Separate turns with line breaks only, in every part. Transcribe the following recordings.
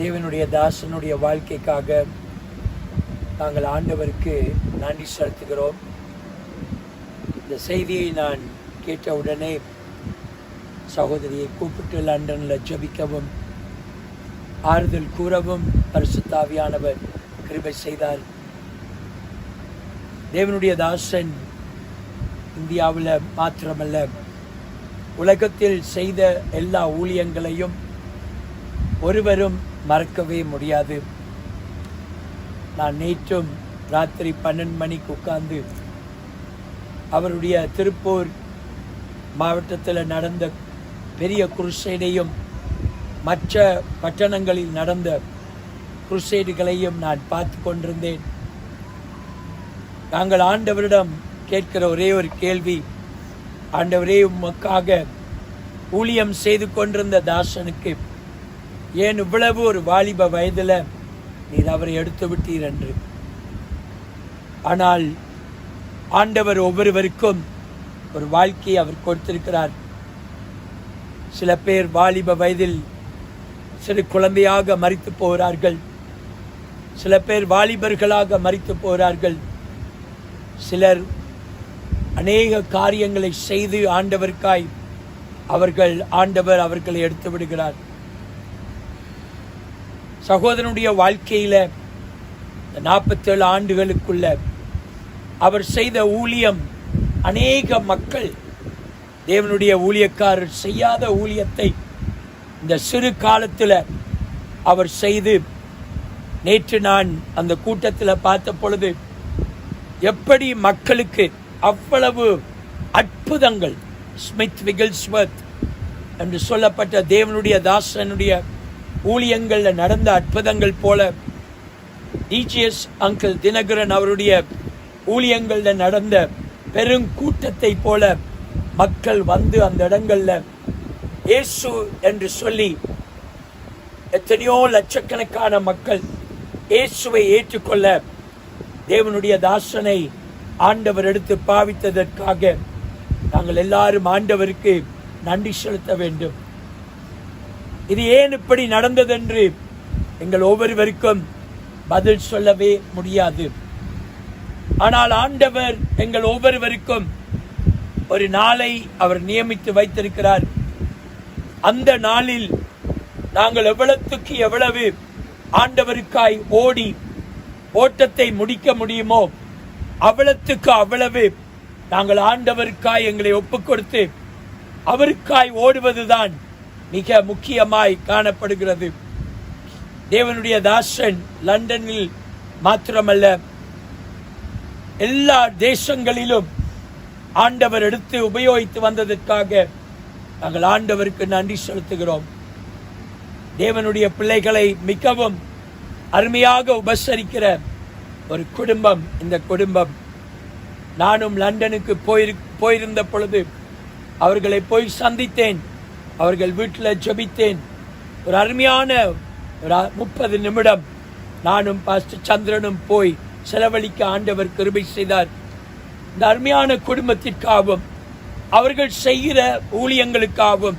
தேவனுடைய தாசனுடைய வாழ்க்கைக்காக நாங்கள் ஆண்டவருக்கு நன்றி செலுத்துகிறோம். இந்த செய்தியை நான் கேட்டவுடனே சகோதரியை கூப்பிட்டு லண்டனில் ஜபிக்கவும் ஆறுதல் கூறவும் பரிசுத்தாவியானவர் கிருபை செய்தார். தேவனுடைய தாசன் இந்தியாவில் மாத்திரமல்ல உலகத்தில் செய்த எல்லா ஊழியங்களையும் ஒருவரும் மறக்கவே முடியாது. நான் நேற்றும் ராத்திரி பன்னெண்டு மணிக்கு உட்கார்ந்து அவருடைய திருப்பூர் மாவட்டத்தில் நடந்த பெரிய குருசேடையும் மற்ற பட்டணங்களில் நடந்த குருசேடுகளையும் நான் பார்த்து கொண்டிருந்தேன். நாங்கள் ஆண்டவரிடம் கேட்கிற ஒரே ஒரு கேள்வி ஆண்டவரே உமக்காக ஊழியம் செய்து கொண்டிருந்த தாசனுக்கு ஏன் இவ்வளவு ஒரு வாலிப வயதில் நீர் அவரை எடுத்து விட்டீர் என்று? ஆனால் ஆண்டவர் ஒவ்வொருவருக்கும் ஒரு வாழ்க்கையை அவர் கொடுத்திருக்கிறார். சில பேர் வாலிப வயதில் சிறு குழந்தையாக மறித்து போகிறார்கள். சில பேர் வாலிபர்களாக மறித்து போகிறார்கள். சிலர் அநேக காரியங்களை செய்து ஆண்டவருக்காய் அவர்கள் ஆண்டவர் அவர்களை எடுத்து விடுகிறார். சகோதரனுடைய வாழ்க்கையில் நாற்பத்தேழு ஆண்டுகளுக்குள்ள அவர் செய்த ஊழியம் அநேக மக்கள் தேவனுடைய ஊழியக்காரர் செய்யாத ஊழியத்தை இந்த சிறு காலத்தில் அவர் செய்து நேற்று நான் அந்த கூட்டத்தில் பார்த்த பொழுது எப்படி மக்களுக்கு அவ்வளவு அற்புதங்கள் ஸ்மித் விகில்ஸ்வர்த் என்று சொல்லப்பட்ட தேவனுடைய தாசனுடைய ஊழியங்களில் நடந்த அற்புதங்கள் போல டிஜிஎஸ் அங்கிள் தினகரன் அவருடைய ஊழியங்களில் நடந்த பெருங்கூட்டத்தை போல மக்கள் வந்து அந்த இடங்கள்ல இயேசு என்று சொல்லி எத்தனையோ லட்சக்கணக்கான மக்கள் இயேசுவை ஏற்றுக்கொள்ள தேவனுடைய தாசனை ஆண்டவர் எடுத்து பாவித்ததற்காக நாங்கள் எல்லாரும் ஆண்டவருக்கு நன்றி செலுத்த வேண்டும். இது ஏன் இப்படி நடந்ததென்று எங்கள் ஒவ்வொருவருக்கும் பதில் சொல்லவே முடியாது. ஆனால் ஆண்டவர் எங்கள் ஒவ்வொருவருக்கும் ஒரு நாளை அவர் நியமித்து வைத்திருக்கிறார். அந்த நாளில் நாங்கள் எவ்வளவுக்கு எவ்வளவு ஆண்டவருக்காய் ஓடி ஓட்டத்தை முடிக்க முடியுமோ அவ்வளத்துக்கு அவ்வளவு நாங்கள் ஆண்டவருக்காய் எங்களை ஒப்புக் கொடுத்து அவருக்காய் ஓடுவதுதான் மிக முக்கியமாய் காணப்படுகிறது. தேவனுடைய தாசன் லண்டனில் மாத்திரமல்ல எல்லா தேசங்களிலும் ஆண்டவர் எடுத்து உபயோகித்து வந்ததற்காக நாங்கள் ஆண்டவருக்கு நன்றி செலுத்துகிறோம். தேவனுடைய பிள்ளைகளை மிகவும் அருமையாக உபசரிக்கிற ஒரு குடும்பம் இந்த குடும்பம். நானும் லண்டனுக்கு போயிரு போயிருந்த பொழுது அவர்களை போய் சந்தித்தேன். அவர்கள் வீட்டில் ஜபித்தேன். ஒரு அருமையான ஒரு முப்பது நிமிடம் நானும் பாஸ்டர் சந்திரனும் போய் செலவழிக்க ஆண்டவர் கிருபை செய்தார். இந்த அருமையான குடும்பத்திற்காகவும் அவர்கள் செய்கிற ஊழியங்களுக்காகவும்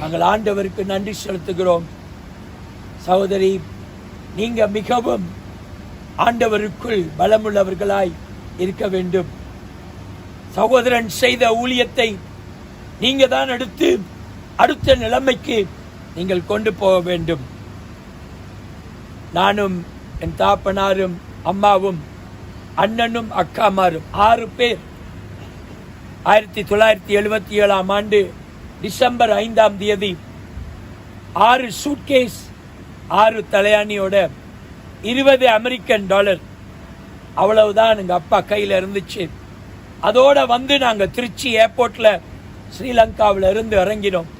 நாங்கள் ஆண்டவருக்கு நன்றி செலுத்துகிறோம். சகோதரி நீங்க மிகவும் ஆண்டவருக்குள் பலமுள்ளவர்களாய் இருக்க வேண்டும். சகோதரன் செய்த ஊழியத்தை நீங்க தான் எடுத்து அடுத்த நிலைமைக்கு நீங்கள் கொண்டு போக வேண்டும். நானும் என் தாப்பனாரும் அம்மாவும் அண்ணனும் அக்காமாரும் ஆறு பேர். ஆயிரத்தி தொள்ளாயிரத்தி எழுபத்தி ஏழாம் ஆண்டு டிசம்பர் ஐந்தாம் தேதி ஆறு சூட்கேஸ் ஆறு தலையாணியோட இருபது அமெரிக்கன் டாலர். அவ்வளவுதான் எங்கள் அப்பா கையில் இருந்துச்சு. அதோட வந்து நாங்கள் திருச்சி ஏர்போர்ட்டில் ஸ்ரீலங்காவில் இருந்து இறங்கினோம்.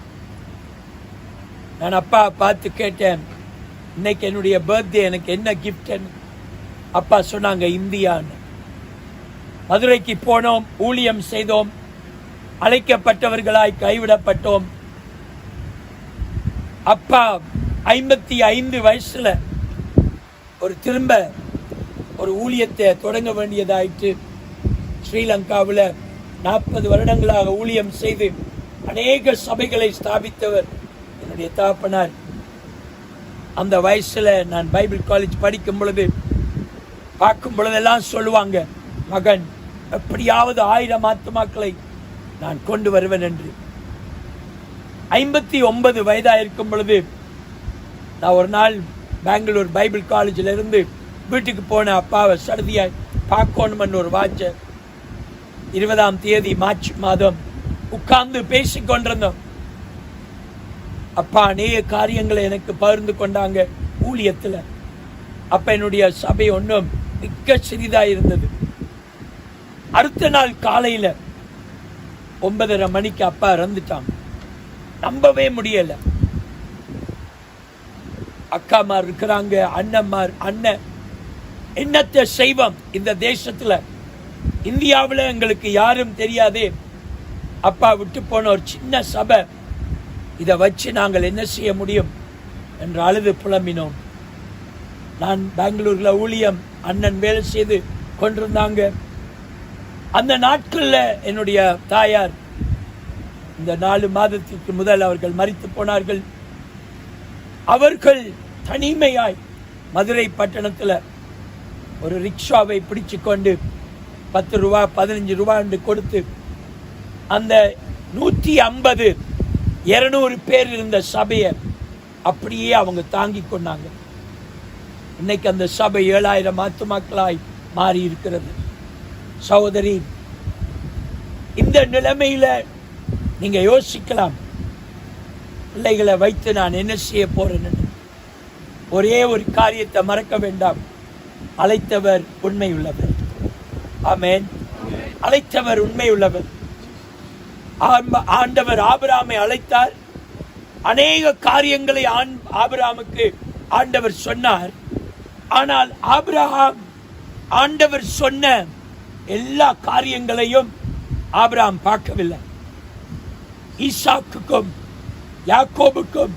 நான் அப்பா பார்த்து கேட்டேன் இன்னைக்கு என்னுடைய பர்த்டே எனக்கு என்ன கிஃப்ட்னு அப்பா சொன்னாங்க இந்தியான்னு. மதுரைக்கு போனோம் ஊழியம் செய்தோம் அழைக்கப்பட்டவர்களாய் கைவிடப்பட்டோம். அப்பா ஐம்பத்தி ஐந்து வயசுல ஒரு திரும்ப ஒரு ஊழியத்தை தொடங்க வேண்டியதாயிற்று. ஸ்ரீலங்காவில் நாற்பது வருடங்களாக ஊழியம் செய்து அநேக சபைகளை ஸ்தாபித்தவர் என்னுடைய தாப்பனார் அந்த வயசுல நான் பைபிள் காலேஜ் படிக்கும் பொழுது பார்க்கும் பொழுதெல்லாம் சொல்லுவாங்க மகன் எப்படியாவது ஆயிரம் ஆத்துமாக்களை நான் கொண்டு வருவேன் என்று. ஐம்பத்தி ஒன்பது வயதா இருக்கும் பொழுது நான் ஒரு நாள் பெங்களூர் பைபிள் காலேஜில் இருந்து வீட்டுக்கு போன அப்பாவை சடுதியாக பார்க்கணும்னு ஒரு வாட்ச இருபதாம் தேதி மார்ச் மாதம் உட்கார்ந்து பேசிக்கொண்டிருந்தோம். அப்பா அநேக காரியங்களை எனக்கு பகிர்ந்து கொண்டாங்க ஊழியத்துல. அப்ப என்னுடைய சபை ஒன்றும் மிக்க சிறிதா இருந்தது. அடுத்த நாள் காலையில ஒன்பதரை மணிக்கு அப்பா இறந்துட்டாங்க நம்பவே முடியல. அக்காமார் இருக்கிறாங்க அண்ணம்மார் அண்ணன். என்னத்தை செய்வோம் இந்த தேசத்துல? இந்தியாவில் எங்களுக்கு யாரும் தெரியாதே. அப்பா விட்டு போன ஒரு சின்ன சபை. இதை வச்சு நாங்கள் என்ன செய்ய முடியும்? என்று அழுது புலம்பினோம். நான் பெங்களூரில் ஊழியம் அண்ணன் வேலை செய்து கொண்டிருந்தாங்க. அந்த நாட்களில் என்னுடைய தாயார் இந்த நாலு மாதத்திற்கு முதல் அவர்கள் மறித்து போனார்கள். அவர்கள் தனிமையாய் மதுரை பட்டணத்தில் ஒரு ரிக்ஷாவை பிடிச்சு கொண்டு பத்து ரூபா பதினஞ்சு ரூபா என்று கொடுத்து அந்த நூற்றி ஐம்பது இருநூறு பேர் இருந்த சபையை அப்படியே அவங்க தாங்கி கொண்டாங்க. இன்னைக்கு அந்த சபை ஏழாயிரம் ஆத்துமாக்களாய் மாறி இருக்கிறது. சகோதரி இந்த நிலைமையில நீங்க யோசிக்கலாம். பிள்ளைகளை வைத்து நான் என்ன செய்ய போறேன்னு ஒரே ஒரு காரியத்தை மறக்க வேண்டாம். அழைத்தவர் உண்மை உள்ளவர் ஆமென். அழைத்தவர் உண்மை உள்ளவர் ஆண்டவர் ஆபிராமை அழைத்தார். அநேக காரியங்களை ஆண்- ஆபிராமுக்கு ஆண்டவர் சொன்னார். ஆனால் ஆபிரஹாம் ஆண்டவர் சொன்ன எல்லா காரியங்களையும் ஆபிரஹாம் பார்க்கவில்லை. ஈசாக்குக்கும் யாக்கோபுக்கும்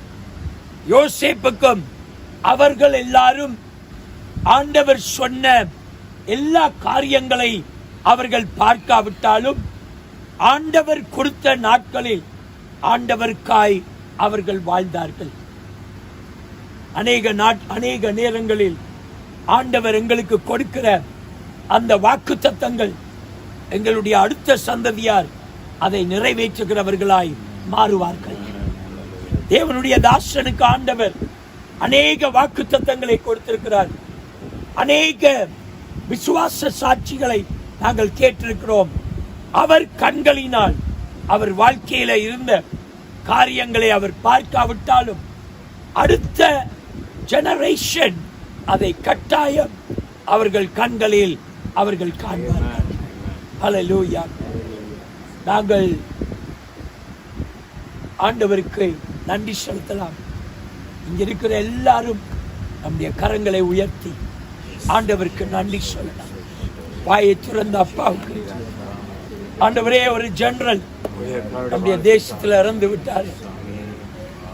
யோசேப்புக்கும் அவர்கள் எல்லாரும் ஆண்டவர் சொன்ன எல்லா காரியங்களை அவர்கள் பார்க்காவிட்டாலும் ஆண்டவர் கொடுத்த நாட்களில் ஆண்டவருக்காய் அவர்கள் வாழ்ந்தார்கள். அநேக நாட் அநேக நேரங்களில் ஆண்டவர் எங்களுக்கு கொடுக்கிற அந்த வாக்கு தத்தங்கள் எங்களுடைய அடுத்த சந்ததியார் அதை நிறைவேற்றுகிறவர்களாய் மாறுவார்கள். தேவனுடைய தாசனுக்கு ஆண்டவர் அநேக வாக்கு தத்தங்களை கொடுத்திருக்கிறார். அநேக விசுவாச சாட்சிகளை நாங்கள் கேட்டிருக்கிறோம். அவர் கண்களினால் அவர் வாழ்க்கையில இருந்த காரியங்களை அவர் பார்க்காவிட்டாலும் அடுத்த ஜெனரேஷன் அதை கட்டாயம் அவர்கள் கண்களில் அவர்கள் காண்பார்கள். ஹalleluya நாங்கள் ஆண்டவருக்கு நன்றி செலுத்தலாம். இங்க இருக்கிற எல்லாரும் நம்முடைய கரங்களை உயர்த்தி ஆண்டவருக்கு நன்றி சொல்லலாம். வாயை துறந்த அப்பாவுக்கு ஆண்டவரே ஒரு ஜெனரல் நம்முடைய தேசத்துல இறந்து விட்டார்.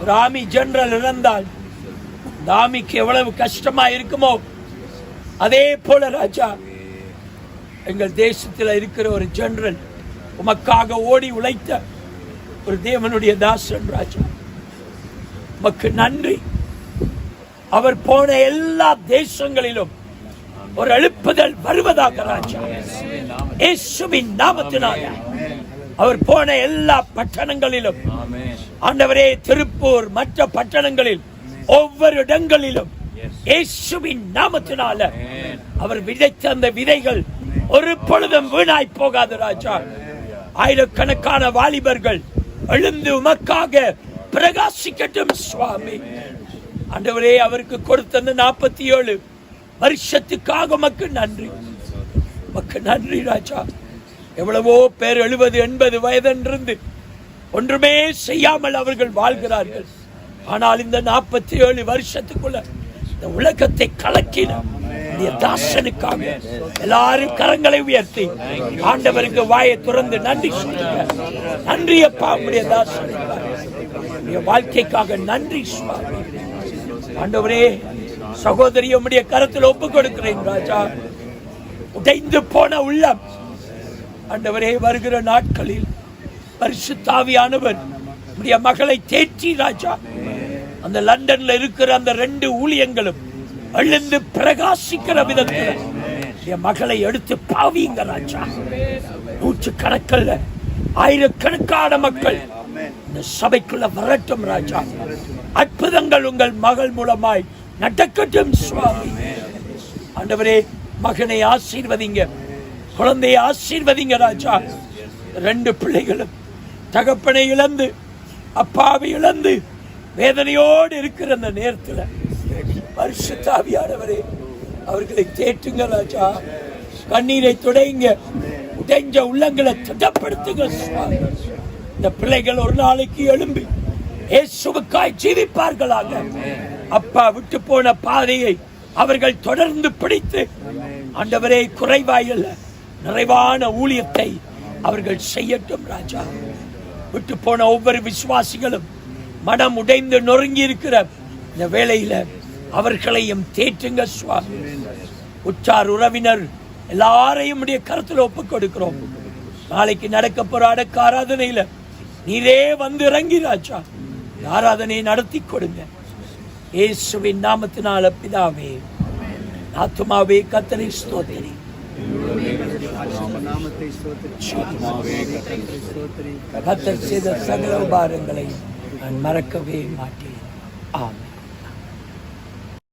ஒரு ஆமி ஜெனரல் இறந்தால் இந்த ஆமிக்கு எவ்வளவு கஷ்டமா இருக்குமோ அதே போல ராஜா எங்கள் தேசத்தில் இருக்கிற ஒரு ஜெனரல் உமக்காக ஓடி உழைத்த ஒரு தேவனுடைய தாசன் ராஜா. உமக்கு நன்றி. அவர் போன எல்லா தேசங்களிலும் ஒரு எழுப்புதல் வருவதாக ராஜா. இயேசுவின் நாமத்தினால. அவர் போன எல்லா பட்டணங்களிலும் ஆண்டவரே திருப்பூர் மற்ற பட்டணங்களில் ஒவ்வொரு இடங்களிலும் இயேசுவின் நாமத்தினால அவர் விதைத்த அந்த விதைகள் ஒரு பொழுதும் வீணாய் போகாது ராஜா. ஆயிரக்கணக்கான வாலிபர்கள் எழுந்து உமக்காக பிரகாசிக்கட்டும் சுவாமி. ஆண்டவரே அவருக்கு கொடுத்த நாற்பத்தி ஏழு வருஷத்துக்காக உமக்கு நன்றி. உமக்கு நன்றி ராஜா. எவ்வளவோ பேர் எழுபது எண்பது வயதென்றிருந்து ஒன்றுமே செய்யாமல் அவர்கள் வாழ்கிறார்கள். ஆனால் இந்த நாற்பத்தி ஏழு வருஷத்துக்குள்ள இந்த உலகத்தை கலக்கின தாசனுக்காக எல்லாரும் கரங்களை உயர்த்தி ஆண்டவருக்கு வாயை துறந்து நன்றி சொல்லுங்க. நன்றி அப்பா உடைய தாசனுக்காக வாழ்க்கைக்காக நன்றி சுவாமி. ஆண்டவரே சகோதரி உம்முடைய கருத்தில் ஒப்பு கொடுக்கிறேன் ராஜா. உடைந்து போன உள்ளம். ஆண்டவரே வருகிற நாட்களில் பரிசுத்தாவியானவர் உடைய மகளை தேற்றி ராஜா. அந்த லண்டன்ல இருக்கிற அந்த ரெண்டு ஊழியங்களும் எழுந்து பிரகாசிக்கிற விதத்தில் என் மகளை எடுத்து பாவிங்க ராஜா. நூற்று கணக்கல்ல ஆயிரக்கணக்கான மக்கள் இந்த சபைக்குள்ள வரட்டும் ராஜா. அற்புதங்கள் உங்கள் மகள் மூலமாய் நடக்கட்டும் சுவாமி. ஆண்டவரே மகனை ஆசீர்வதிங்க. குழந்தையை ஆசீர்வதிங்க ராஜா. ரெண்டு பிள்ளைகளும். தகப்பனை இழந்து அப்பாவை இழந்து வேதனையோடு இருக்கிற அந்த நேரத்தில் வருஷத்தாவியானவரே அவர்களை தேற்றுங்க ராஜா. கண்ணீரை துடைங்க. உடைஞ்ச உள்ளங்களை திடப்படுத்துங்க சுவாமி. இந்த பிள்ளைகள் ஒரு நாளைக்கு எழும்பி ஏசுவுக்காய் ஜீவிப்பார்களாக. அப்பா விட்டு போன பாதையை அவர்கள் தொடர்ந்து பிடித்து ஆண்டவரே குறைவாயல்ல நிறைவான ஊழியத்தை அவர்கள் செய்யட்டும் ராஜா. விட்டு போன ஒவ்வொரு விசுவாசிகளும் மனம் உடைந்து நொறுங்கி இருக்கிற இந்த வேளையில அவர்களையும் தேற்றுங்க சுவாமி. உற்றார் உறவினர் எல்லாரையும் உடைய கருத்துல ஒப்புக் கொடுக்கிறோம். நாளைக்கு நடக்க போற அடக்க ஆராதனையில நீரே வந்து இறங்கி ராஜா. ஆராதனையை நடத்தி கொடுங்க. இயேசுவின் நாமத்தினால பிதாவே ஆத்மாவே கத்தனை
ஸ்தோத்திரி.
கத்தர் செய்த சகல உபாரங்களை நான் மறக்கவே மாட்டேன். ஆமென்.